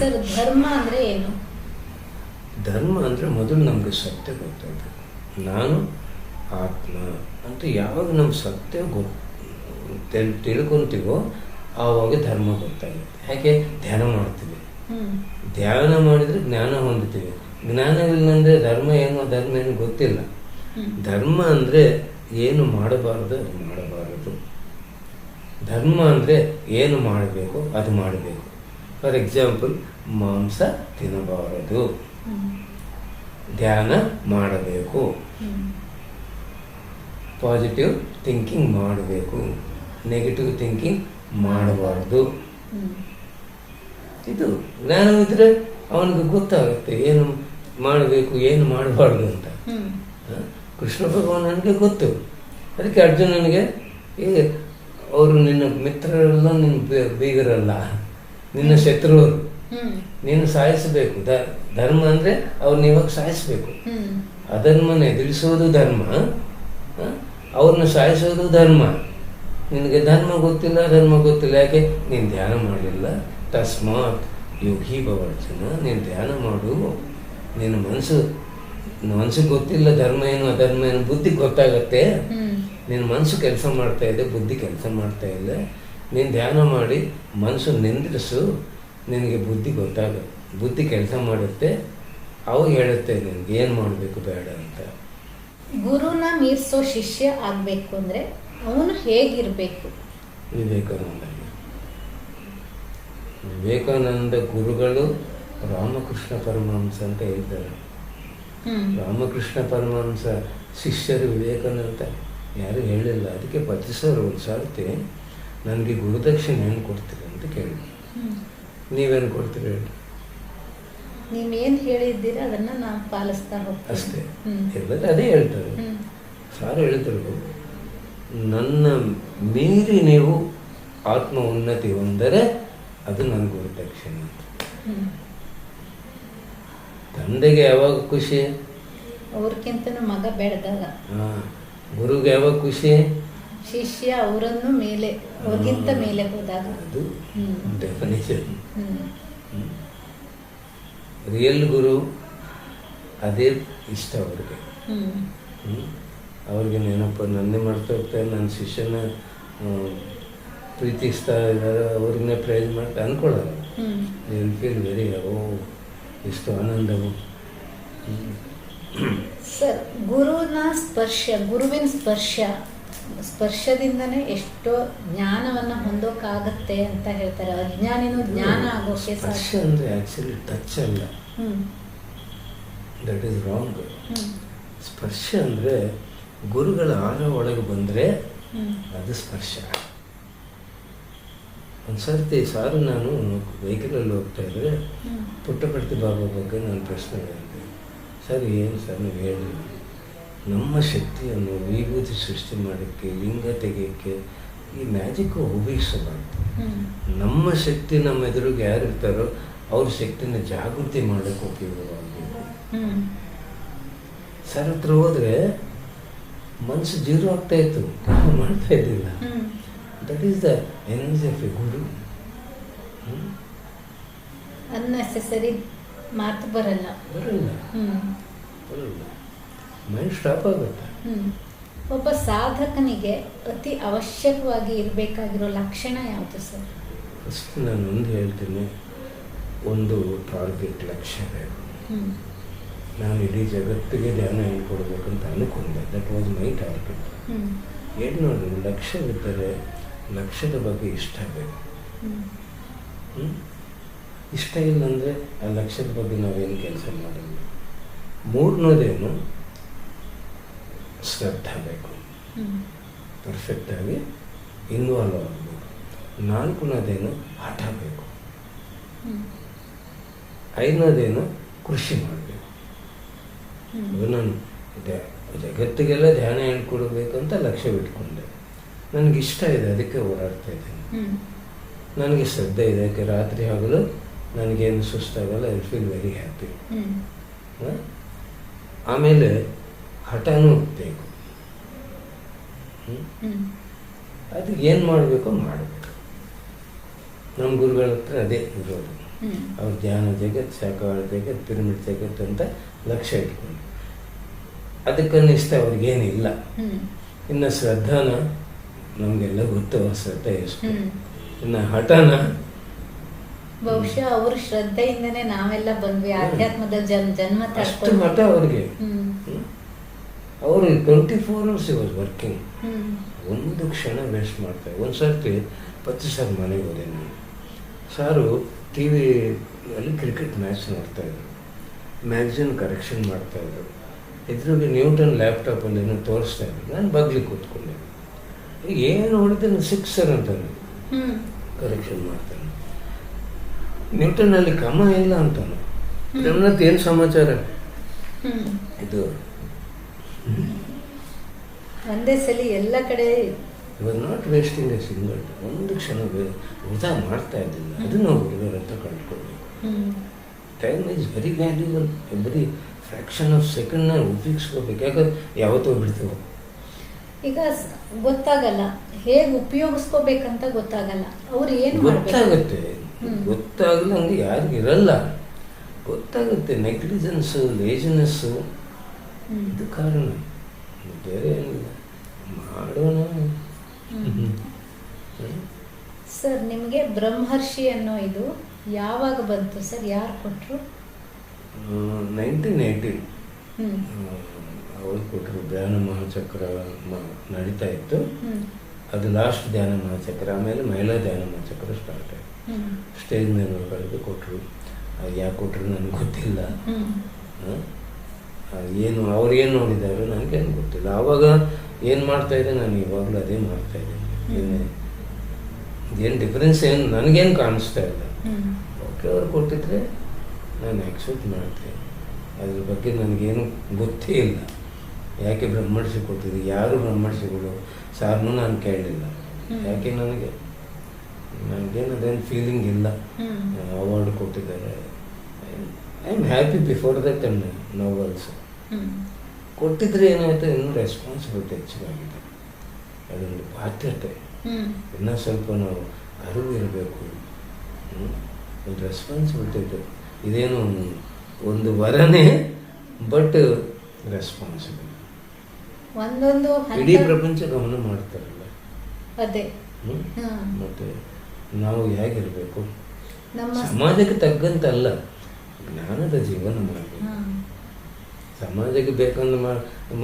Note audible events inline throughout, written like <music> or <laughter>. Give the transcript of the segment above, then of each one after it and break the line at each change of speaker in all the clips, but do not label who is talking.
Sir ಧರ್ಮ ಅಂದ್ರೆ ಏನು?
ಧರ್ಮ ಅಂದರೆ ಮೊದಲು ನಮಗೆ ಸತ್ಯ ಗೊತ್ತಾಗಬೇಕು ನಾನು ಆತ್ಮ ಅಂತ ಯಾವಾಗ ನಮ್ಗೆ ಸತ್ಯ ಗೊತ್ತು ತಿಳ್ ತಿಳ್ಕೊಂತೀವೋ ಆವಾಗ ಧರ್ಮ ಗೊತ್ತಾಗುತ್ತೆ. ಯಾಕೆ? ಧ್ಯಾನ ಮಾಡ್ತೀವಿ. ಧ್ಯಾನ ಮಾಡಿದ್ರೆ ಜ್ಞಾನ ಹೊಂದುತ್ತೀವಿ ಜ್ಞಾನ ಇಲ್ಲಂದರೆ ಧರ್ಮ ಏನು ಧರ್ಮ ಏನು ಗೊತ್ತಿಲ್ಲ. ಧರ್ಮ ಅಂದ್ರೆ ಏನು ಮಾಡಬಾರದು ಅದು ಮಾಡಬಾರದು. ಧರ್ಮ ಅಂದ್ರೆ ಏನು ಮಾಡಬೇಕು ಅದು ಮಾಡಬೇಕು. ಫಾರ್ ಎಕ್ಸಾಂಪಲ್ ಮಾಂಸ ತಿನ್ನಬಾರದು. ಧ್ಯಾನ ಮಾಡಬೇಕು. ಪಾಸಿಟಿವ್ ಥಿಂಕಿಂಗ್ ಮಾಡಬೇಕು. ನೆಗೆಟಿವ್ ಥಿಂಕಿಂಗ್ ಮಾಡಬಾರ್ದು. ಇದು ಜ್ಞಾನವಿದ್ರೆ ಅವನಿಗೆ ಗೊತ್ತಾಗುತ್ತೆ ಏನು ಮಾಡಬೇಕು ಏನು ಮಾಡಬಾರ್ದು ಅಂತ. ಕೃಷ್ಣ ಭಗವಾನನಿಗೆ ಗೊತ್ತು. ಅದಕ್ಕೆ ಅರ್ಜುನನಿಗೆ ಏ ಅವರು ನಿನ್ನ ಮಿತ್ರರೆಲ್ಲ ನಿನ್ನ ಬೀಗರಲ್ಲ. ನಿನ್ನ ಶತ್ರುವರು. ನೀನು ಸಾಯಿಸಬೇಕು. ಧರ್ಮ ಅಂದ್ರೆ ಅವ್ರನ್ನ ಇವಾಗ ಸಾಯಿಸಬೇಕು. ಅಧರ್ಮನ ಎದುರಿಸೋದು ಧರ್ಮ? ಅವ್ರನ್ನ ಸಾಯಿಸೋದು ಧರ್ಮ. ನಿನಗೆ ಧರ್ಮ ಗೊತ್ತಿಲ್ಲ ಧರ್ಮ ಗೊತ್ತಿಲ್ಲ. ಯಾಕೆ? ನೀನು ಧ್ಯಾನ ಮಾಡಲಿಲ್ಲ. ತಸ್ಮಾತ್ ಯೋಗಿ ಭವರ್ಜನ ನೀನು ಧ್ಯಾನ ಮಾಡು. ನಿನ್ನ ಮನಸ್ಸು ಮನಸ್ಸಿಗೆ ಗೊತ್ತಿಲ್ಲ ಧರ್ಮ ಏನು ಅಧರ್ಮ ಏನು ಬುದ್ಧಿ ಗೊತ್ತಾಗತ್ತೆ. ನಿನ್ನ ಮನಸ್ಸು ಕೆಲಸ ಮಾಡ್ತಾ ಇದೆ ಬುದ್ಧಿ ಕೆಲಸ ಮಾಡ್ತಾ ಇಲ್ಲ. ನೀನು ಧ್ಯಾನ ಮಾಡಿ ಮನಸ್ಸು ನಿಂದ್ರಿಸು. ನಿನಗೆ ಬುದ್ಧಿ ಗೊತ್ತಾಗುತ್ತೆ ಬುದ್ಧಿ ಕೆಲಸ ಮಾಡುತ್ತೆ ಅವು ಹೇಳುತ್ತೆ ನಿನಗೆ ಏನು ಮಾಡಬೇಕು ಬೇಡ ಅಂತ.
ಗುರುನ ಮೀರಿಸೋ ಶಿಷ್ಯ ಆಗಬೇಕು ಅಂದ್ರೆ ಅವನು ಹೇಗಿರ್ಬೇಕು?
ವಿವೇಕಾನಂದ ವಿವೇಕಾನಂದ ಗುರುಗಳು ರಾಮಕೃಷ್ಣ ಪರಮಹಂಸ ಅಂತ ಹೇಳ್ತಾರೆ. ರಾಮಕೃಷ್ಣ ಪರಮಹಂಸ ಶಿಷ್ಯರು ವಿವೇಕಾನಂದ ಯಾರು ಹೇಳಿಲ್ಲ ಅದಕ್ಕೆ ಪತ್ರಿಸೋರು ಒಂದು ಸಾರ್ತಿ ನನಗೆ ಗುರುದಕ್ಷಿಣೆ ಏನು ಕೊಡ್ತೀರಿ? ಅಂತ
ಹ್ಮ್.
ನೀವೇನು ಕೊಡ್ತೀರಿ ಹೇಳಿ?
ನೀವೇನು ಹೇಳಿದ್ದೀರ ಅದನ್ನ ನಾವು ಪಾಲಿಸ್ತಾ ಹೋಗ್ತೀವಿ
ಅಷ್ಟೇ. ಎಲ್ಲರೂ ಅದೇ ಹೇಳ್ತಾರೆ. ಸಾರು ಹೇಳ್ತಾರೆ ನನ್ನ ಮೀರಿ ನೀವು ಆತ್ಮ ಉನ್ನತಿ ಹೊಂದರೆ ಅದು ನನ್ನ ಗುರುದಕ್ಷಿಣ ತಂದೆಗೆ ಯಾವಾಗ ಖುಷಿ?
ಅವ್ರಿಗಿಂತ ಮಗ ಬೆಳೆದಾಗ.
ಗುರುಗೆ ಯಾವಾಗ ಖುಷಿ?
ಶಿಷ್ಯ ಅವರನ್ನು ಮೇಲೆ ಅವ್ರಿಗಿಂತ ಮೇಲೆ ಹೋದಾಗ.
ಡೆಫಿನೇಷನ್ ರಿಯಲ್ ಗುರು ಅದೇ ಇಷ್ಟ ಅವ್ರಿಗೆ. ಅವ್ರಿಗೆ ನೆನಪು ನನ್ನೇ ಮಾಡ್ತಾ ಹೋಗ್ತಾರೆ ನನ್ನ ಶಿಷ್ಯನ ಪ್ರೀತಿಸ್ತಾ ಇದ್ದಾರೆ ಅವ್ರನ್ನೇ ಪ್ರೈಸ್ ಮಾಡ್ತಾ ಅನ್ಕೊಳ್ಳಲ್ಲ
ಹ್ಮ್.
ಫೀಲ್ ವೆರಿ ಓ ಇಷ್ಟು ಆನಂದವು.
ಸರ್ ಗುರುನ ಸ್ಪರ್ಶ ಗುರುವಿನ ಸ್ಪರ್ಶ ಸ್ಪರ್ಶದಿಂದನೇ ಎಷ್ಟೋ ಜ್ಞಾನವನ್ನು ಹೊಂದೋಕ್ಕಾಗತ್ತೆ ಅಂತ ಹೇಳ್ತಾರೆ. ಅಜ್ಞಾನಿನೂ ಜ್ಞಾನ ಆಗೋಕೆ
ಸ್ಪರ್ಶ ಅಂದರೆ ಆ್ಯಕ್ಚುಲಿ ಟಚ್ ಅಲ್ಲ. ದಟ್ ಈಸ್ ರಾಂಗ್ ಸ್ಪರ್ಶ ಅಂದರೆ ಗುರುಗಳ ಆಗ ಒಳಗೆ ಬಂದರೆ ಅದು ಸ್ಪರ್ಶ. ಒಂದು ಸರ್ತಿ ಸಾರು ನಾನು ವೆಹಿಕಲಲ್ಲಿ ಹೋಗ್ತಾ ಇದ್ದರೆ
ಪುಟ್ಟಪಡ್ತಿ
ಪುಟ್ಟಪರ್ತಿ ಬಾಬಾ ಬಗ್ಗೆ ನಾನು ಪ್ರಶ್ನೆ ಮಾಡಿದೆ ಸರ್ ಏನು ಸರ್ ನೀವು ಹೇಳಿ ನಮ್ಮ ಶಕ್ತಿಯನ್ನು ವಿಭೂತಿ ಸೃಷ್ಟಿ ಮಾಡೋಕ್ಕೆ ಲಿಂಗ ತೆಗೆಯೋಕ್ಕೆ ಈ ಮ್ಯಾಜಿಕ್ ಉಪಯೋಗಿಸಬಾರ್ದು. ನಮ್ಮ ಶಕ್ತಿ ನಮ್ಮ ಎದುರಿಗೆ ಯಾರಿರ್ತಾರೋ ಅವ್ರ ಶಕ್ತಿನ ಜಾಗೃತಿ ಮಾಡೋಕ್ಕೆ ಉಪಯೋಗವಾಗಬೇಕು
ಹ್ಮ್.
ಸರ್ ಹತ್ರ ಹೋದ್ರೆ ಮನಸ್ಸು ಜೀರೋ ಆಗ್ತಾ ಇತ್ತು. ಮಾಡ್ತಾ ಇದ್ದಿಲ್ಲ. That is the energy of a guru?
Unnecessary ಮಾತು ಬರಲ್ಲ.
ಬರಲ್ಲ. ಬರಲ್ಲ. ಮೈಂಡ್ ಸ್ಟಾಪ್ ಆಗುತ್ತೆ.
ಒಬ್ಬ ಸಾಧಕನಿಗೆ ಅತಿ ಅವಶ್ಯಕವಾಗಿ ಇರಬೇಕಾಗಿರೋ ಲಕ್ಷಣ ಯಾವುದು ಸರ್?
ಫಸ್ಟ್ ನಾನು ಒಂದು ಹೇಳ್ತೀನಿ ಒಂದು ಟಾರ್ಗೆಟ್ ಲಕ್ಷ್ಯ ಬೇಕು ನಾನು ಇಡೀ ಜಗತ್ತಿಗೆ ಧ್ಯಾನ ಹೇಳ್ಕೊಡ್ಬೇಕಂತ ಅನ್ಕೊಂಡೆ. ದಟ್ ವಾಸ್ ಮೈ ಟಾರ್ಗೆಟ್ ಏನು ನೋಡಿ ಲಕ್ಷ್ಯವಿದ್ದರೆ ಲಕ್ಷ್ಯದ ಬಗ್ಗೆ ಇಷ್ಟ ಬೇಕು? ಇಷ್ಟ ಇಲ್ಲ ಅಂದರೆ ಆ ಲಕ್ಷ್ಯದ ಬಗ್ಗೆ ನಾವೇನು ಕೆಲಸ ಮಾಡಲ್ಲ. ಮೂರನೇದೇನು ಶ್ರದ್ಧೆ ಬೇಕು ಪರ್ಫೆಕ್ಟಾಗಿ ಇನ್ವಾಲ್ವ್ ಆಗಬೇಕು ನಾಲ್ಕನೇದೇನು ಹಠ ಬೇಕು ಐದನೇದೇನು ಕೃಷಿ ಮಾಡಬೇಕು. ಅದು ನಾನು ಜಗತ್ತಿಗೆಲ್ಲ ಧ್ಯಾನ ಹೇಳ್ಕೊಡ್ಬೇಕು ಅಂತ ಲಕ್ಷ್ಯ ಇಟ್ಕೊಂಡೆ. ನನಗೆ ಇಷ್ಟ ಇದೆ ಅದಕ್ಕೆ ಓಡಾಡ್ತಾ ಇದ್ದೀನಿ. ನನಗೆ ಶ್ರದ್ಧೆ ಇದೆ ಯಾಕೆ ರಾತ್ರಿ ಆಗಲು ನನಗೇನು ಸುಸ್ತಾಗಲ್ಲ ಐ ಫೀಲ್ ವೆರಿ ಹ್ಯಾಪಿ ಆಮೇಲೆ ಹಠನೂ ಬೇಕು ಅದು ಏನು ಮಾಡಬೇಕೋ ಮಾಡಬೇಕು. ನಮ್ಮ ಗುರುಗಳ ಹತ್ರ ಅದೇ ಇರೋದು. ಅವ್ರ ಧ್ಯಾನ ಜಗತ್ ಶಾಖಾಹಾರ ಜಗತ್ ಪಿರಮಿಡ್ ಜಗತ್ ಅಂತ ಲಕ್ಷ್ಯ ಇಟ್ಕೊಂಡು. ಅದಕ್ಕನ್ನಿಷ್ಟ ಅವ್ರಿಗೇನಿಲ್ಲ ಇನ್ನು ಶ್ರದ್ಧಾನ ನಮಗೆಲ್ಲ ಗೊತ್ತು ಶ್ರದ್ಧೆ ಎಷ್ಟು. ಇನ್ನು ಹಠನ.
ಬಹುಶಃ ಅವ್ರ ಶ್ರದ್ಧೆಯಿಂದನೇ ನಾವೆಲ್ಲ ಬಂದ್ವಿ. ಆಧ್ಯಾತ್ಮದ ಜನ್ ಜನ್ಮ
ಅಷ್ಟು ಮಠ ಅವ್ರಿಗೆ. ಅವರು twenty four hours was working ಒಂದು ಕ್ಷಣ ವೇಸ್ಟ್ ಮಾಡ್ತಾರೆ. ಒಂದು ಸರ್ತಿ ಪತ್ತು ಸರ್ ಮನೆಗೆ ಹೋದೆ ನಾನು ಸಾರು ಟಿ ವಿಯಲ್ಲಿ ಕ್ರಿಕೆಟ್ ಮ್ಯಾಚ್ ನೋಡ್ತಾಯಿದ್ರು ಮ್ಯಾಗ್ಝಿನ್ ಕರೆಕ್ಷನ್ ಮಾಡ್ತಾಯಿದ್ರು ಇದ್ರಿಗೆ ನ್ಯೂಟನ್ ಲ್ಯಾಪ್ಟಾಪಲ್ಲಿ ಏನೋ ತೋರಿಸ್ತಾ ಇದ್ರು. ನಾನು ಬಗ್ಲಿ ಕೂತ್ಕೊಂಡೆ. ಈಗ ಏನು ನಾನು ಸಿಕ್ಸರ್ ಅಂತಾನೆ ಕರೆಕ್ಷನ್ ಮಾಡ್ತಾನೆ. ನ್ಯೂಟನ್ನಲ್ಲಿ ಕ್ರಮ ಇಲ್ಲ ಅಂತಾನೆ. ನಮ್ಮತ್ತ ಏನು ಸಮಾಚಾರ? ಇದು
ಒಂದೇ ಸಲ ಎಲ್ಲ ಕಡೆ
ಇವಾಗ ನಾಟ್ ವೇಸ್ಟಿಂಗ್ ಎ ಸಿಂಗಲ್ ಒಂದು ಕ್ಷಣ ವೃಥಾ ಮಾಡ್ತಾ ಇದ್ದಿಲ್ಲ ಅದನ್ನು ಹುಡುಗರು ಅಂತ ಕಂಡುಕೊಳ್ಬೇಕು time is very valuable every fraction of ಸೆಕೆಂಡ್ನ ಉಪಯೋಗಿಸ್ಕೋಬೇಕು. ಯಾಕಂದ್ರೆ ಯಾವತ್ತೂ ಬಿಡ್ತೇವೆ
ಈಗ ಗೊತ್ತಾಗಲ್ಲ. ಹೇಗೆ ಉಪಯೋಗಿಸ್ಕೋಬೇಕಂತ ಗೊತ್ತಾಗಲ್ಲ. ಅವ್ರು ಏನು
ಗೊತ್ತಾಗುತ್ತೆ.
ಗೊತ್ತಾಗಲ್ಲ
ಹಂಗೆ ಯಾರಿಗೂ ಇರಲ್ಲ. ಗೊತ್ತಾಗುತ್ತೆ. ನೆಗ್ಲಿಜೆನ್ಸು ಲೇಜಿನೆಸ್ಸು. ಇದು ಕಾರಣ ಬೇರೆ ಏನಿಲ್ಲ. ಮಾಡೋಣ.
ಸರ್ ನಿಮಗೆ ಬ್ರಹ್ಮರ್ಷಿ ಅನ್ನೋ ಇದು ಯಾವಾಗ ಬಂತು ಸರ್? ಯಾರು ಕೊಟ್ಟರು
ನೈನ್ಟೀನ್ ಏಯ್ಟೀನ್
ಹ್ಮ್.
ಅವ್ರು ಕೊಟ್ಟರು ಧ್ಯಾನ ಮಹಾಚಕ್ರ ನಡೀತಾ ಇತ್ತು. ಅದು ಲಾಸ್ಟ್ ಧ್ಯಾನ ಮಹಾಚಕ್ರ ಆಮೇಲೆ ಮಹಿಳಾ ಧ್ಯಾನ ಮಹಾಚಕ್ರ ಸ್ಟಾರ್ಟ್ ಆಯಿತು. ಸ್ಟೇಜ್ ಮೇಲೆ ಕಳೆದು ಕೊಟ್ಟರು ಅದು ಯಾಕೆ ಕೊಟ್ಟರು ನನಗೆ ಗೊತ್ತಿಲ್ಲ. ಏನು ಅವ್ರು ಏನು ನೋಡಿದ್ದಾರೆ ನನಗೇನು ಗೊತ್ತಿಲ್ಲ. ಆವಾಗ ಏನು ಮಾಡ್ತಾ ಇದ್ದೆ ನಾನು ಇವಾಗಲೂ ಅದೇ ಮಾಡ್ತಾ ಇದ್ದೀನಿ. ಏನು ಏನು ಡಿಫ್ರೆನ್ಸ್ ಏನು ನನಗೇನು ಕಾಣಿಸ್ತಾ ಇಲ್ಲ. ಓಕೆ ಅವ್ರು ಕೊಟ್ಟಿದ್ರೆ ನಾನು ಆ್ಯಕ್ಸೆಪ್ಟ್ ಮಾಡ್ತೀನಿ. ಅದ್ರ ಬಗ್ಗೆ ನನಗೇನು ಗೊತ್ತೇ ಇಲ್ಲ. ಯಾಕೆ ಬ್ರಹ್ಮರ್ಷಿ ಕೊಡ್ತಿದ್ದೆ ಯಾರು ಬ್ರಹ್ಮರ್ಷಿಗಳು ಸಾರ್ನು ನಾನು ಕೇಳಲಿಲ್ಲ ಯಾಕೆ ನನಗೆ? ನನಗೇನು ಅದೇನು ಫೀಲಿಂಗ್ ಇಲ್ಲ. ಅವಾರ್ಡ್ ಕೊಟ್ಟಿದ್ದಾರೆ. I am happy before that and no also ಕೊಟ್ಟಿದ್ರೆ ಏನಾಯ್ತು? ಇನ್ನೂ ರೆಸ್ಪಾನ್ಸಿಬಿಲಿಟಿ ಹೆಚ್ಚಾಗಿದೆ ಅದೊಂದು ಬಾಧ್ಯತೆ ಇನ್ನೂ ಸ್ವಲ್ಪ ನಾವು ಅರಿವು ಇರಬೇಕು. ಒಂದು ರೆಸ್ಪಾನ್ಸಿಬಿಲಿಟಿ ಇದೆ ಇದೇನು ಒಂದು ವರನೇ ಬಟ್ ರೆಸ್ಪಾನ್ಸಿಬಲ್
ಒಂದೊಂದು
ಇಡೀ ಪ್ರಪಂಚ ಗಮನ ಮಾಡ್ತಾರಲ್ಲ.
ಅದೇ.
ಮತ್ತೆ ನಾವು ಹೇಗಿರಬೇಕು?
ನಮ್ಮ
ಸಮಾಜಕ್ಕೆ ತಕ್ಕಂತಲ್ಲ. ಜ್ಞಾನದ ಜೀವನ ಮಾಡಬೇಕು. ಸಮಾಜಕ್ಕೆ ಬೇಕಂದು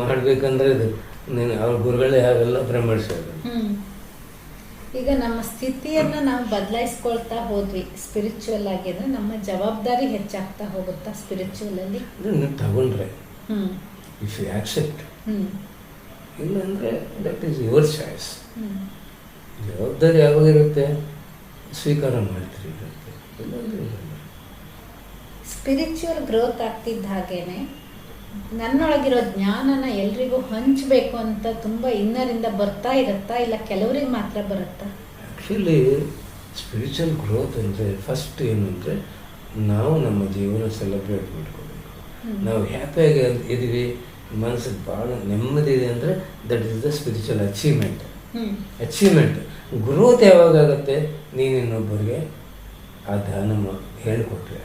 ಮಾಡಬೇಕಂದ್ರೆ ಇದು. ನೀನು ಅವ್ರ ಗುರುಗಳೇ ಯಾವೆಲ್ಲ ಭ್ರಮಿಸೋದು
ಈಗ ನಮ್ಮ ಸ್ಥಿತಿಯನ್ನ ನಾವು ಬದಲಾಯಿಸ್ಕೊಳ್ತಾ ಹೋದ್ವಿ. ಸ್ಪಿರಿಚುವಲ್ ಆಗಿ ಅಂದ್ರೆ ನಮ್ಮ ಜವಾಬ್ದಾರಿ ಹೆಚ್ಚಾಗ್ತಾ ಹೋಗುತ್ತಾ ಸ್ಪಿರಿಚುವಲ್ ಅಲ್ಲಿ?
ಅಂದ್ರೆ ನೀವು ತಗೊಂಡ್ರೆ ಇಫ್ ಯು ಆಕ್ಸೆಪ್ಟ್
ಹ್ಮ್.
ಇಲ್ಲಾಂದ್ರೆ ದಟ್ ಈಸ್ ಯುವರ್ ಚಾಯ್ಸ್ ಜವಾಬ್ದಾರಿ ಯಾವಾಗ ಇರುತ್ತೆ ಸ್ವೀಕಾರ ಮಾಡ್ತೀರಿ ಇಲ್ಲಾಂದ್ರೆ
ಸ್ಪಿರಿಚುವಲ್ ಗ್ರೋತ್ ಆಗ್ತಿದ್ದ ಹಾಗೇನೆ ನನ್ನೊಳಗಿರೋ ಜ್ಞಾನನ ಎಲ್ರಿಗೂ ಹಂಚಬೇಕು ಅಂತ ತುಂಬ ಇನ್ನರಿಂದ ಬರ್ತಾ ಇರುತ್ತಾ ಇಲ್ಲ ಕೆಲವರಿಗೆ ಮಾತ್ರ ಬರುತ್ತಾ?
ಆ್ಯಕ್ಚುಲಿ ಸ್ಪಿರಿಚುವಲ್ ಗ್ರೋತ್ ಅಂದರೆ ಫಸ್ಟ್ ಏನು ಅಂದರೆ ನಾವು ನಮ್ಮ ಜೀವನ ಸೆಲೆಬ್ರೇಟ್ ಮಾಡ್ಕೋಬೇಕು. ನಾವು ಹ್ಯಾಪಿಯಾಗಿ ಇದ್ದೀವಿ ಮನಸ್ಸಿಗೆ ಭಾಳ ನೆಮ್ಮದಿ ಇದೆ ಅಂದರೆ that is the spiritual achievement achievement growth ಯಾವಾಗ ಆಗುತ್ತೆ? ನೀನು ಇನ್ನೊಬ್ಬರಿಗೆ ಆ ಧ್ಯಾನ ಹೇಳಿಕೊಟ್ರೆ.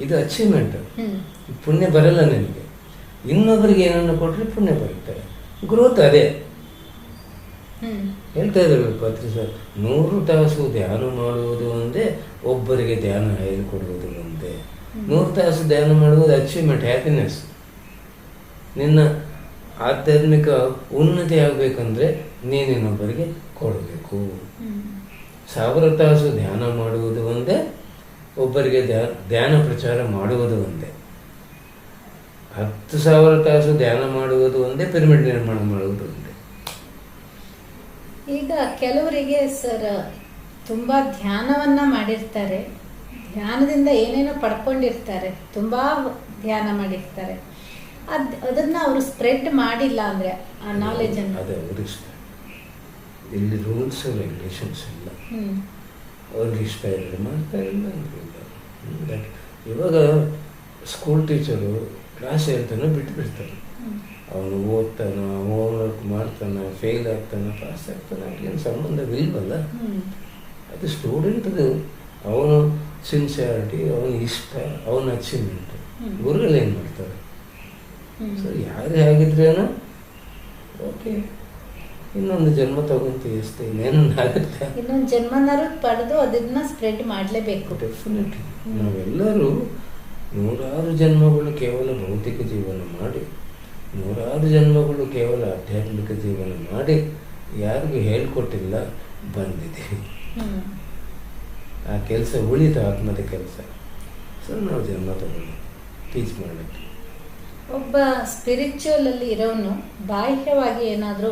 ಇದು ಅಚೀವ್ಮೆಂಟ್ ಪುಣ್ಯ ಬರಲ್ಲ ನಿಮಗೆ. ಇನ್ನೊಬ್ಬರಿಗೆ ಏನನ್ನು ಕೊಟ್ಟರೆ ಪುಣ್ಯ ಬರುತ್ತೆ. ಗ್ರೋತ್ ಅದೇ. ಹೇಳ್ತಾ ಇದ್ದಾರೆ ಪತ್ರಿ ಸರ್ ನೂರು ತಾಸು ಧ್ಯಾನ ಮಾಡುವುದು ಒಂದೇ ಒಬ್ಬರಿಗೆ ಧ್ಯಾನ ಹೇಳಿಕೊಡುವುದು ಒಂದೇ. ನೂರು ತಾಸು ಧ್ಯಾನ ಮಾಡುವುದು ಅಚೀವ್ಮೆಂಟ್ ಹ್ಯಾಪಿನೆಸ್ ನಿನ್ನ ಆಧ್ಯಾತ್ಮಿಕ ಉನ್ನತಿ ಆಗಬೇಕಂದ್ರೆ ನೀನಿನ್ನೊಬ್ಬರಿಗೆ ಕೊಡಬೇಕು. ಸಾವಿರ ತಾಸು ಧ್ಯಾನ ಮಾಡುವುದು ಒಂದೇ ಒಬ್ಬರಿಗೆ ಧ್ಯಾನ ಪ್ರಚಾರ ಮಾಡುವುದು ಒಂದೇ. ಹತ್ತು ಸಾವಿರ ತಾಸು ಧ್ಯಾನ ಮಾಡುವುದು ಒಂದೇ ಪಿರಮಿಡ್ ನಿರ್ಮಾಣ ಮಾಡುವುದು ಒಂದೇ.
ಈಗ ಕೆಲವರಿಗೆ ಸರ್ ತುಂಬಾ ಧ್ಯಾನವನ್ನ ಮಾಡಿರ್ತಾರೆ. ಧ್ಯಾನದಿಂದ ಏನೇನೋ ಪಡ್ಕೊಂಡಿರ್ತಾರೆ. ತುಂಬಾ ಧ್ಯಾನ ಮಾಡಿರ್ತಾರೆ. ಅದ್ ಅದನ್ನ ಅವರು ಸ್ಪ್ರೆಡ್ ಮಾಡಿಲ್ಲ ಅಂದ್ರೆ ಆ ನಾಲೆಜ್ ಅನ್ನು?
ಅದೇ ಇಲ್ಲಿ ರೂಲ್ಸ್ ರೆಗ್ಯುಲೇಷನ್ಸ್ ಇಲ್ಲ. ಅವ್ರಿಗೆ ಇಷ್ಟ ಇರಲಿಲ್ಲ ಮಾಡ್ತಾ ಹ್ಮ್, that- ಇವಾಗ ಸ್ಕೂಲ್ ಟೀಚರು ಕ್ಲಾಸ್ ಹೇಳ್ತಾನೆ ಬಿಟ್ಟು ಬಿಡ್ತಾರೆ
ಹ್ಮ್.
ಅವನು ಓದ್ತಾನ ಹೋಮ್ವರ್ಕ್ ಮಾಡ್ತಾನೆ ಫೇಲ್ ಆಗ್ತಾನೆ ಪಾಸ್ ಆಗ್ತಾನೆ ಏನು ಸಂಬಂಧವಿಲ್ವಲ್ಲ
ಬೀಳ್ಬಲ್ಲ
ಅದು ಸ್ಟೂಡೆಂಟ್ದು ಅವನು ಸಿನ್ಸಿಯಾರಿಟಿ ಅವನ ಇಷ್ಟ ಅವನ ಅಚೀವ್ಮೆಂಟ್. ಗುರುಗಳು ಏನು ಮಾಡ್ತಾರೆ?
ಸರ್
ಸೊ ಯಾರೇ ಆಗಿದ್ರೇನೋ ಓಕೆ ಇನ್ನೊಂದು ಜನ್ಮ ತಗೊಂತೀವಿ ಅಷ್ಟೇ ಇನ್ನೇನು ಆಗುತ್ತೆ?
ಇನ್ನೊಂದು ಜನ್ಮನಾರು ಪಡೆದು ಅದನ್ನ ಸ್ಪ್ರೆಡ್ ಮಾಡಲೇಬೇಕು.
ಡೆಫಿನೆಟ್ಲಿ. ನಾವೆಲ್ಲರೂ ನೂರಾರು ಜನ್ಮಗಳು ಕೇವಲ ಭೌತಿಕ ಜೀವನ ಮಾಡಿ ನೂರಾರು ಜನ್ಮಗಳು ಕೇವಲ ಆಧ್ಯಾತ್ಮಿಕ ಜೀವನ ಮಾಡಿ ಯಾರಿಗೂ ಹೇಳ್ಕೊಟ್ಟಿಲ್ಲ ಬಂದಿದೆ ಆ ಕೆಲಸ ಉಳಿತು ಆತ್ಮದ ಕೆಲಸ. ಸೊ ನಾವು ಜನ್ಮ ತಗೊಂಡು ಟೀಚ್ ಮಾಡಬೇಕು.
ಒಬ್ಬ ಸ್ಪಿರಿಚುವಲ್ ಅಲ್ಲಿ ಇರೋನು ಬಾಹ್ಯವಾಗಿ ಏನಾದರೂ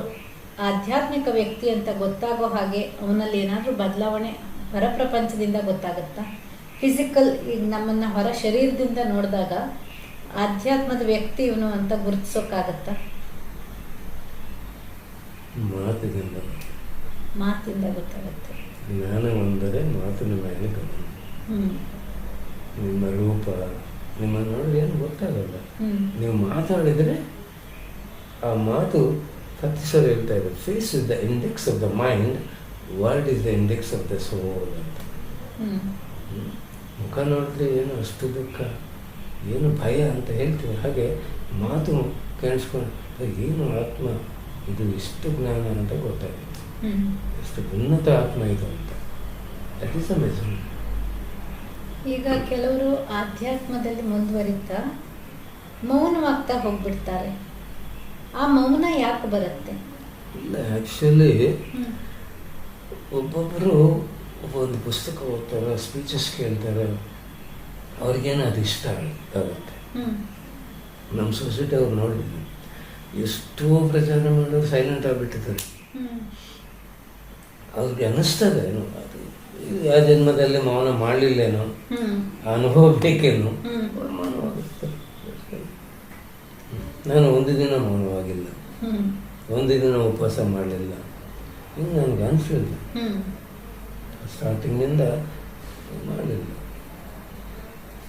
ಆಧ್ಯಾತ್ಮಿಕ ವ್ಯಕ್ತಿ ಅಂತ ಗೊತ್ತಾಗೋ ಹಾಗೆ ಅವನಲ್ಲಿ ಏನಾದರೂ ಬದಲಾವಣೆ ಹೊರ ಪ್ರಪಂಚದಿಂದ ಗೊತ್ತಾಗುತ್ತಾ? ಫಿಸಿಕಲ್ ಈಗ ನಮ್ಮನ್ನು ಹೊರ ಶರೀರದಿಂದ ನೋಡಿದಾಗ ಆಧ್ಯಾತ್ಮದ ವ್ಯಕ್ತಿ ಇವನು ಅಂತ ಗುರುತಿಸೋಕ್ಕಾಗತ್ತಾ?
ಮಾತಿನಿಂದ.
ಮಾತಿಂದ ಗೊತ್ತಾಗುತ್ತೆ.
ಜ್ಞಾನ ಒಂದರೆ ಮಾತಿನ ಮೇಲೆ ಗಮನ. ನಿಮ್ಮ ರೂಪ ನಿಮ್ಮ ನೋಡಿ ಏನು ಗೊತ್ತಾಗಲ್ಲ. ನೀವು ಮಾತಾಡಿದರೆ ಆ ಮಾತು ಸಲ ಹೇಳ್ತಾ ಇದ್ದಾರೆ. Face is the index of the mind world is the index of the soul ಅಂತ. ಮುಖ ನೋಡಿದ್ರೆ ಏನು ಅಷ್ಟು ದುಃಖ ಏನು ಭಯ ಅಂತ ಹೇಳ್ತೀವಿ. ಹಾಗೆ ಮಾತು ಕೇಳಿಸ್ಕೊಂಡು ಏನು ಆತ್ಮ? ಇದು ಎಷ್ಟು ಜ್ಞಾನ ಅಂತ ಗೊತ್ತಾಗುತ್ತೆ ಎಷ್ಟು ಉನ್ನತ ಆತ್ಮ ಇದು ಅಂತ. ದಟ್ ಈಸ್ ಅಮೇಝಿಂಗ್
ಈಗ ಕೆಲವರು ಆಧ್ಯಾತ್ಮದಲ್ಲಿ ಮುಂದುವರಿತಾ ಮೌನವಾಗ್ತಾ ಹೋಗ್ಬಿಡ್ತಾರೆ. ಆ ಮೌನ ಯಾಕೆ ಬರುತ್ತೆ?
ಇಲ್ಲ ಆ್ಯಕ್ಚುಲಿ ಒಬ್ಬೊಬ್ಬರು ಒಂದು ಪುಸ್ತಕ ಓದ್ತಾರೆ ಸ್ಪೀಚಸ್ ಕೇಳ್ತಾರೆ ಅವ್ರಿಗೇನು ಅದು ಇಷ್ಟ ಆಗುತ್ತೆ. ನಮ್ಮ ಸೊಸೈಟಿ ಅವ್ರು ನೋಡಿದ್ವಿ ಎಷ್ಟೋ ಪ್ರಚಾರ ಮಾಡೋರು ಸೈಲೆಂಟ್ ಆಗಿಬಿಟ್ಟಿದ್ದಾರೆ. ಅವ್ರಿಗೆ ಅನ್ನಿಸ್ತದೆ ಏನು ಅದು ಯಾವ ಜನ್ಮದಲ್ಲಿ ಮೌನ ಮಾಡಲಿಲ್ಲೇನೋ ಅನುಭವ ಬೇಕೇನೋ.
ಹ್ಮ್.
ನಾನು ಒಂದು ದಿನ ಮೌನವಾಗಿಲ್ಲ ಒಂದು ದಿನ ಉಪವಾಸ ಮಾಡಲಿಲ್ಲ ಇನ್ನು ನನಗೆ ಅನಿಸಲಿಲ್ಲ
ಹ್ಮ್.
ಸ್ಟಾರ್ಟಿಂಗಿಂದ ಮಾಡಲಿಲ್ಲ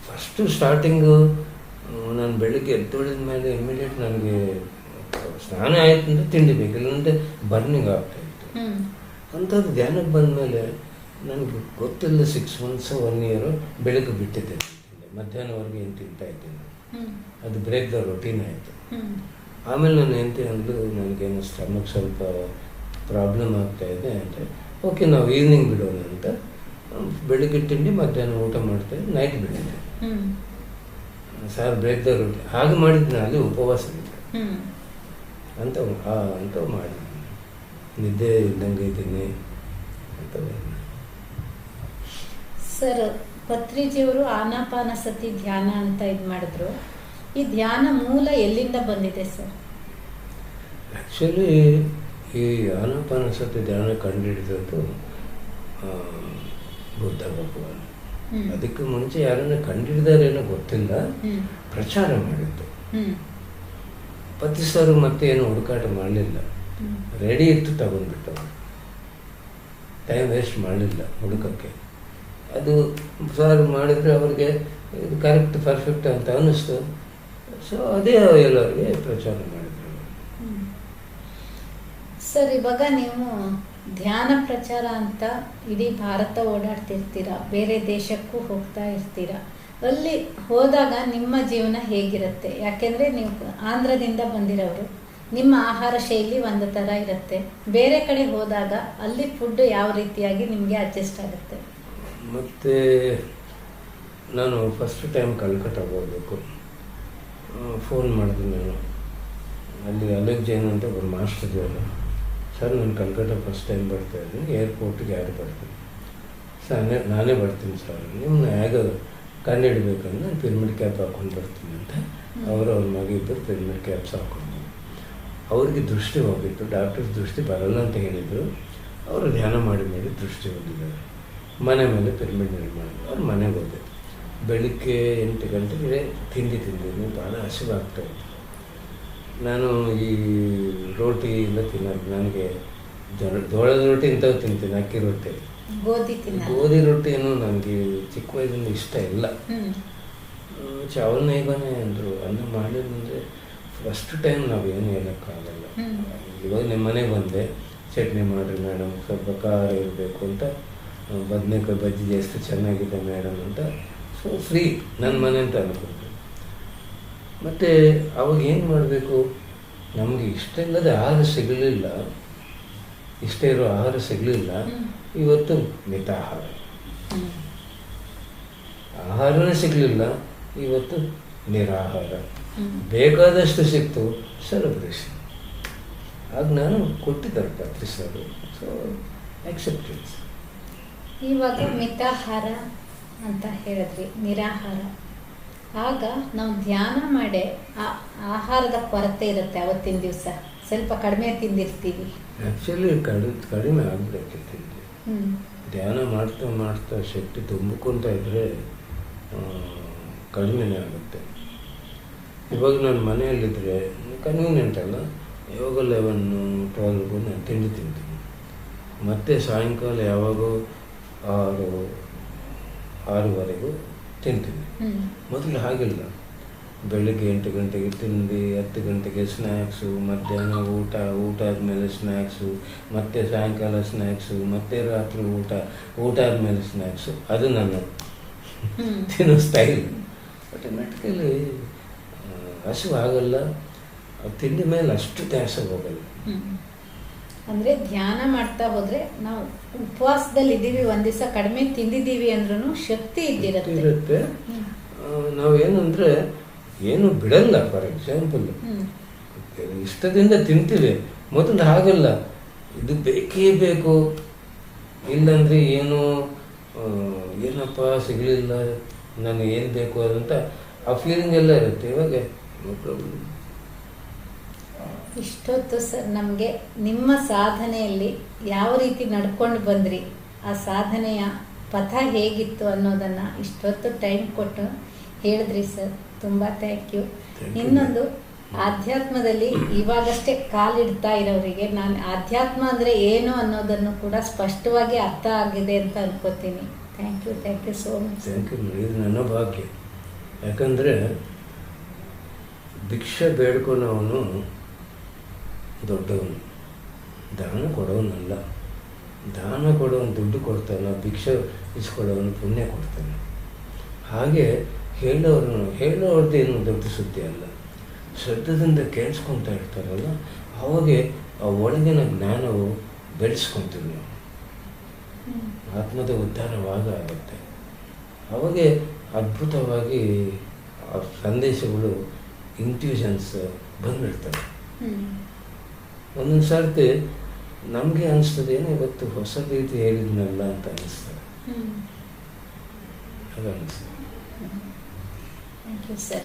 ಫಸ್ಟು ಸ್ಟಾರ್ಟಿಂಗು ನಾನು ಬೆಳಿಗ್ಗೆ ಎದ್ದೊಳಿದ ಮೇಲೆ ಇಮಿಡಿಯೇಟ್ ನನಗೆ ಸ್ನಾನ ಆಯಿತು ಅಂದರೆ ತಿಂಡಿ ಬೇಕು ಇಲ್ಲಾಂದರೆ ಬರ್ನಿಂಗ್ ಆಗ್ತಾ ಇತ್ತು
ಹ್ಮ್.
ಅಂಥದ್ದು ಧ್ಯಾನಕ್ಕೆ ಬಂದಮೇಲೆ ನನಗೆ ಗೊತ್ತಿಲ್ಲ ಸಿಕ್ಸ್ ಮಂತ್ಸ್ ಒನ್ ಇಯರು ಬೆಳಗ್ಗೆ ಬಿಟ್ಟಿದ್ದೆ. ಮಧ್ಯಾಹ್ನವರೆಗೆ ಏನು ತಿಂತಾ ಇದ್ದೀನಿ. ಅದು ಬ್ರೇಕ್ ದ ರೊಟೀನ್ ಆಯಿತು. ಆಮೇಲೆ ನಾನು ಹೆಂಡತಿ ಅಂದ್ಲು ನನಗೇನು ಸ್ಟಮಕ್ ಸ್ವಲ್ಪ ಪ್ರಾಬ್ಲಮ್ ಆಗ್ತಾ ಇದೆ ಅಂದರೆ ಓಕೆ ನಾವು ಈವ್ನಿಂಗ್ ಬಿಡೋಣ ಅಂತ. ಬೆಳಿಗ್ಗೆ ತಿಂಡಿ ಮಧ್ಯಾಹ್ನ ಊಟ ಮಾಡ್ತೇವೆ ನೈಟ್
ಬಿಡಿದೆ.
ಸರ್ ಬ್ರೇಕ್ ದ ರೊಟಿ ಹಾಗೆ ಮಾಡಿದ್ನ ಅಲ್ಲಿ ಉಪವಾಸ ಇದ್ದೆ. ಅಂತ ಹಾ ಅಂತ ಮಾಡಿ. ನಿದ್ದೆ ಇದ್ದಂಗೆ ಇದ್ದೀನಿ ಅಂತ.
ಸರ್ ಪತ್ರಿಜಿಯವರು ಆನಾಪಾನಸತಿ ಧ್ಯಾನ ಅಂತ ಇದು ಮಾಡಿದ್ರು. ಈ ಧ್ಯಾನ ಮೂಲ ಎಲ್ಲಿಂದ ಬಂದಿದೆ ಸರ್?
ಆ್ಯಕ್ಚುಲಿ ಈ ಆನಾಪಾನಸತಿ ಧ್ಯಾನ ಕಂಡುಹಿಡಿದದ್ದು ಬುದ್ಧ ಭಗವಾನ್. ಅದಕ್ಕೆ ಮುಂಚೆ ಯಾರನ್ನ ಕಂಡುಹಿಡಿದಾರೇನೋ ಗೊತ್ತಿಲ್ಲ. ಪ್ರಚಾರ ಮಾಡಿದ್ದು. ಪತಿಸರು ಮತ್ತೆ ಏನು ಹುಡುಕಾಟ ಮಾಡಲಿಲ್ಲ. ರೆಡಿ ಇತ್ತು ತಗೊಂಡ್ಬಿಟ್ಟು. ಟೈಮ್ ವೇಸ್ಟ್ ಮಾಡಲಿಲ್ಲ ಹುಡುಕಕ್ಕೆ. ಅದು ಸರ್ ಮಾಡಿದರೆ ಅವ್ರಿಗೆ ಇದು ಕರೆಕ್ಟ್ ಪರ್ಫೆಕ್ಟ್ ಅಂತ ಅನ್ನಿಸ್ತು. ಸೊ ಅದೇ ಎಲ್ಲರಿಗೆ ಪ್ರಚಾರ ಮಾಡಿದ್ರು.
ಸರ್, ಇವಾಗ ನೀವು ಧ್ಯಾನ ಪ್ರಚಾರ ಅಂತ ಇಡೀ ಭಾರತ ಓಡಾಡ್ತಿರ್ತೀರಾ? ಬೇರೆ ದೇಶಕ್ಕೂ ಹೋಗ್ತಾ ಇರ್ತೀರಾ? ಅಲ್ಲಿ ಹೋದಾಗ ನಿಮ್ಮ ಜೀವನ ಹೇಗಿರುತ್ತೆ? ಯಾಕೆಂದ್ರೆ ನೀವು ಆಂಧ್ರದಿಂದ ಬಂದಿರೋರು, ನಿಮ್ಮ ಆಹಾರ ಶೈಲಿ ಒಂದು ಥರ ಇರುತ್ತೆ. ಬೇರೆ ಕಡೆ ಹೋದಾಗ ಅಲ್ಲಿ ಫುಡ್ ಯಾವ ರೀತಿಯಾಗಿ ನಿಮಗೆ ಅಡ್ಜಸ್ಟ್ ಆಗುತ್ತೆ?
ಮತ್ತು ನಾನು ಫಸ್ಟ್ ಟೈಮ್ ಕಲ್ಕತ್ತಾ ಹೋಗಬೇಕು. ಫೋನ್ ಮಾಡಿದೆ ನಾನು. ಅಲ್ಲಿ ಅಲೆಕ್ ಜೈನ್ ಅಂತ ಒಬ್ಬರು ಮಾಸ್ಟರ್ ಇದ್ದಾರೆ. ಸರ್ ನಾನು ಕಲ್ಕಟ್ಟ ಫಸ್ಟ್ ಟೈಮ್ ಬರ್ತಾ ಇದ್ದೀನಿ. ಏರ್ಪೋರ್ಟಿಗೆ ಯಾರು ಬರ್ತೀನಿ? ಸರ್ ನಾನೇ ಬರ್ತೀನಿ ಸರ್ ನಿಮ್ಮನ್ನ ಹೇಗೆ ಕಂಡುಹಿಡ್ಬೇಕಂದ್ರೆ ನಾನು ಪಿರಮಿಡ್ ಕ್ಯಾಪ್ ಹಾಕೊಂಡು ಬರ್ತೀನಿ ಅಂತ ಅವರು ಅವ್ರ ಮಗ ಇಬ್ಬರು ಪಿರಮಿಡ್ ಕ್ಯಾಪ್ಸ್ ಹಾಕೊಂಡು. ಅವ್ರಿಗೆ ದೃಷ್ಟಿ ಹೋಗಿತ್ತು. ಡಾಕ್ಟರ್ ದೃಷ್ಟಿ ಬರಲ್ಲ ಅಂತ ಹೇಳಿದರು. ಅವರು ಧ್ಯಾನ ಮಾಡಿ ಮೇಲೆ ದೃಷ್ಟಿ ಹೋಗಿದ್ದಾರೆ ಮನೆ ಮೇಲೆ ಪಿರಮಿಡ್ ನಿರ್ಮಾಣ ಅವ್ರು ಮನೆಗೆ ಹೋದೆ ಬೆಳಿಗ್ಗೆ ಎಂಟು ಗಂಟೆಗೆ ತಿಂಡಿ ತಿಂದಿದ್ದೀನಿ ಭಾಳ ಹಸಿವಾಗ್ತಾ ಇತ್ತು. ನಾನು ಈ ರೋಟಿ ಎಲ್ಲ ತಿನ್ನೋದು ನನಗೆ ಜೋಳ ಜೋಳದ ರೊಟ್ಟಿ ಇಂಥವು ತಿಂತೀನಿ ಅಕ್ಕಿ ರೊಟ್ಟಿ.
ಗೋಧಿ ತಿನ್ನ
ಗೋಧಿ ರೊಟ್ಟಿ ಏನು ನನಗೆ ಚಿಕ್ಕ ವಯಸ್ಸಿಂದ ಇಷ್ಟ ಇಲ್ಲ.
ಹ್ಮ್.
ಚಾವಲ್ ನೈಬಾನೆ ಅಂದರು ಅನ್ನ ಮಾಡಿದ್ರೆ ಫಸ್ಟ್ ಟೈಮ್ ನಾವು ಏನು ಹೇಳೋಕ್ಕಾಗಲ್ಲ ಇವಾಗ ನಿಮ್ಮ ಮನೆಗೆ ಬಂದೆ ಚಟ್ನಿ ಮಾಡಿರಿ ಮೇಡಮ್ ಸ್ವಲ್ಪ ಖಾರ ಇರಬೇಕು ಅಂತ. ಬದನೆಕಾಯಿ ಬಜ್ಜಿ ಜಾಸ್ತಿ ಚೆನ್ನಾಗಿದೆ ಮೇಡಮ್ ಅಂತ. ಸೊ ಫ್ರೀ ನನ್ನ ಮನೆ ಅಂತ ಅನ್ಕೊಂಡು ಮತ್ತು ಅವಾಗ ಏನು ಮಾಡಬೇಕು? ನಮಗೆ ಇಷ್ಟ ಇಲ್ಲದೆ ಆಹಾರ ಸಿಗಲಿಲ್ಲ. ಇಷ್ಟ ಇರೋ ಆಹಾರ ಸಿಗಲಿಲ್ಲ. ಇವತ್ತು ಮಿತ ಆಹಾರ. ಆಹಾರನೇ ಸಿಗಲಿಲ್ಲ. ಇವತ್ತು ನಿರಾಹಾರ. ಬೇಕಾದಷ್ಟು ಸಿಕ್ತು. ಸೆಲೆಬ್ರೇಷನ್ ಆಗ ನಾನು ಕೊಟ್ಟಿದ್ದಾರೆ ಪತ್ರಿಸೋದು ಸೊ ಅಕ್ಸೆಪ್ಟೆನ್ಸ್
ಇವಾಗ ಮಿತಾಹಾರ ಅಂತ ಹೇಳಿದ್ವಿ ನಿರಾಹಾರ. ಆಗ ನಾವು ಧ್ಯಾನ ಮಾಡಿ ಆ ಆಹಾರದ ಕೊರತೆ ಇರುತ್ತೆ ಅವತ್ತಿನ ದಿವಸ. ಸ್ವಲ್ಪ ಕಡಿಮೆ ತಿಂದಿರ್ತೀವಿ.
ಆ್ಯಕ್ಚುಲಿ ಕಡಿ ಕಡಿಮೆ ಆಗಬೇಕು
ತಿಂದು
ಧ್ಯಾನ ಮಾಡ್ತಾ ಮಾಡ್ತಾ ಶಕ್ತಿ ತುಂಬಿಕೊಂತ ಇದ್ದರೆ ಕಡಿಮೆನೇ ಆಗುತ್ತೆ. ಇವಾಗ ನಾನು ಮನೆಯಲ್ಲಿದ್ದರೆ ಕನ್ವೀನಿಯಂಟ್ ಅಲ್ಲ? ಇವಾಗ ಲೆವೆನ್ನು ಟ್ವೆಲ್ಗೂ ನಾನು ತಿಂಡಿ ತಿಂತೀನಿ. ಮತ್ತೆ ಸಾಯಂಕಾಲ ಯಾವಾಗೋ ಆರು ಆರೂವರೆಗೂ ತಿಂತೀನಿ ಮೊದಲು ಹಾಗಿಲ್ಲ. ಬೆಳಿಗ್ಗೆ ಎಂಟು ಗಂಟೆಗೆ ತಿಂದು ಹತ್ತು ಗಂಟೆಗೆ ಸ್ನ್ಯಾಕ್ಸು ಮಧ್ಯಾಹ್ನ ಊಟ ಊಟ ಆದಮೇಲೆ ಸ್ನ್ಯಾಕ್ಸು ಮತ್ತೆ ಸಾಯಂಕಾಲ ಸ್ನ್ಯಾಕ್ಸು ಮತ್ತೆ ರಾತ್ರಿ ಊಟ ಊಟ ಆದಮೇಲೆ ಸ್ನ್ಯಾಕ್ಸು ಅದು
ನಾನು <laughs>
ತಿನ್ನೋ ಸ್ಟೈಲ್. ಆಟೋಮೆಟಿಕಲಿ ಹಸಿವು ಆಗಲ್ಲ ತಿಂಡಿ ಮೇಲೆ ಅಷ್ಟು ತ್ಯಾಸ ಹೋಗಲ್ಲ.
ಅಂದ್ರೆ ಧ್ಯಾನ ಮಾಡ್ತಾ ಹೋದ್ರೆ ನಾವು ಉಪವಾಸದಲ್ಲಿ ಇದ್ದೀವಿ ಒಂದ್ ದಿವಸ ಕಡಿಮೆ ತಿಂದಿದ್ದೀವಿ ಅಂದ್ರೂ ಶಕ್ತಿ ಇದ್ದಿರುತ್ತೆ. ನಾವು
ಏನು ನಾವೇನಂದ್ರೆ ಏನು ಬಿಡಲ್ಲ ಫಾರ್ ಎಕ್ಸಾಂಪಲ್ ಇಷ್ಟದಿಂದ ತಿಂತೀವಿ. ಮೊದಲು ಹಾಗಲ್ಲ. ಇದು ಬೇಕೇ ಬೇಕು. ಇಲ್ಲಂದ್ರೆ ಏನು ಏನಪ್ಪ ಸಿಗಲಿಲ್ಲ ನನಗೆ ಏನು ಬೇಕು ಅಂತ ಆ ಫೀಲಿಂಗ್ ಎಲ್ಲ ಇರುತ್ತೆ. ಇವಾಗ ನೋ ಪ್ರಾಬ್ಲಮ್
ಇಷ್ಟೊತ್ತು ಸರ್ ನಮಗೆ ನಿಮ್ಮ ಸಾಧನೆಯಲ್ಲಿ ಯಾವ ರೀತಿ ನಡ್ಕೊಂಡು ಬಂದ್ರಿ? ಆ ಸಾಧನೆಯ ಪಥ ಹೇಗಿತ್ತು ಅನ್ನೋದನ್ನ ಇಷ್ಟೊತ್ತು ಟೈಮ್ ಕೊಟ್ಟು ಹೇಳಿದ್ರಿ ಸರ್. ತುಂಬಾ ಥ್ಯಾಂಕ್ ಯು ಇನ್ನೊಂದು ಆಧ್ಯಾತ್ಮದಲ್ಲಿ ಇವಾಗಷ್ಟೇ ಕಾಲಿಡ್ತಾ ಇರೋರಿಗೆ ನಾನು ಆಧ್ಯಾತ್ಮ ಅಂದ್ರೆ ಏನು ಅನ್ನೋದನ್ನು ಕೂಡ ಸ್ಪಷ್ಟವಾಗಿ ಅರ್ಥ ಆಗಿದೆ ಅಂತ ಅನ್ಕೋತೀನಿ. Thank you thank you so much
thank you ಇದು ನನ್ನ ಭಾಗ್ಯ. ಯಾಕಂದರೆ ಭಿಕ್ಷೆ ಬೇಡ್ಕೊಳವನು ದೊಡ್ಡವನು. ದಾನ ಕೊಡೋನಲ್ಲ ದಾನ ಕೊಡೋನು, ದುಡ್ಡು ಕೊಡ್ತಾನೆ, ಭಿಕ್ಷೆ ಇಸ್ಕೊಳ್ಳೋನು, ಪುಣ್ಯ ಕೊಡ್ತಾನೆ. ಹಾಗೆ ಹೇಳೋರು ಹೇಳೋರ್ದೇನು ದೊಡ್ಡ ಸುದ್ದಿ ಅಲ್ಲ. ಶ್ರದ್ಧದಿಂದ ಕೇಳಿಸ್ಕೊತಾ ಇರ್ತಾರಲ್ಲ, ಅವಾಗೆ ಆ ಒಳಗಿನ ಜ್ಞಾನವು ಬೆಳೆಸ್ಕೊತೀವಿ ನಾವು. ಆತ್ಮದ ಉದ್ಧಾರವಾಗ ಆಗುತ್ತೆ. ಅವಾಗೆ ಅದ್ಭುತವಾಗಿ ಆ ಸಂದೇಶಗಳು ಇಂಟ್ಯೂಷನ್ಸ್ ಬಂದ್ಬಿಡ್ತವೆ
ಹ್ಮ್.
ಒಂದೊಂದು ಸರ್ತಿ ನಮಗೆ ಅನಿಸ್ತದೆ ಏನೋ ಇವತ್ತು ಹೊಸ ರೀತಿ ಹೇಳಿದ್ನಲ್ಲ ಅಂತ ಅನಿಸ್ತದೆ. ಅದು ಅನಿಸ್ತದೆ.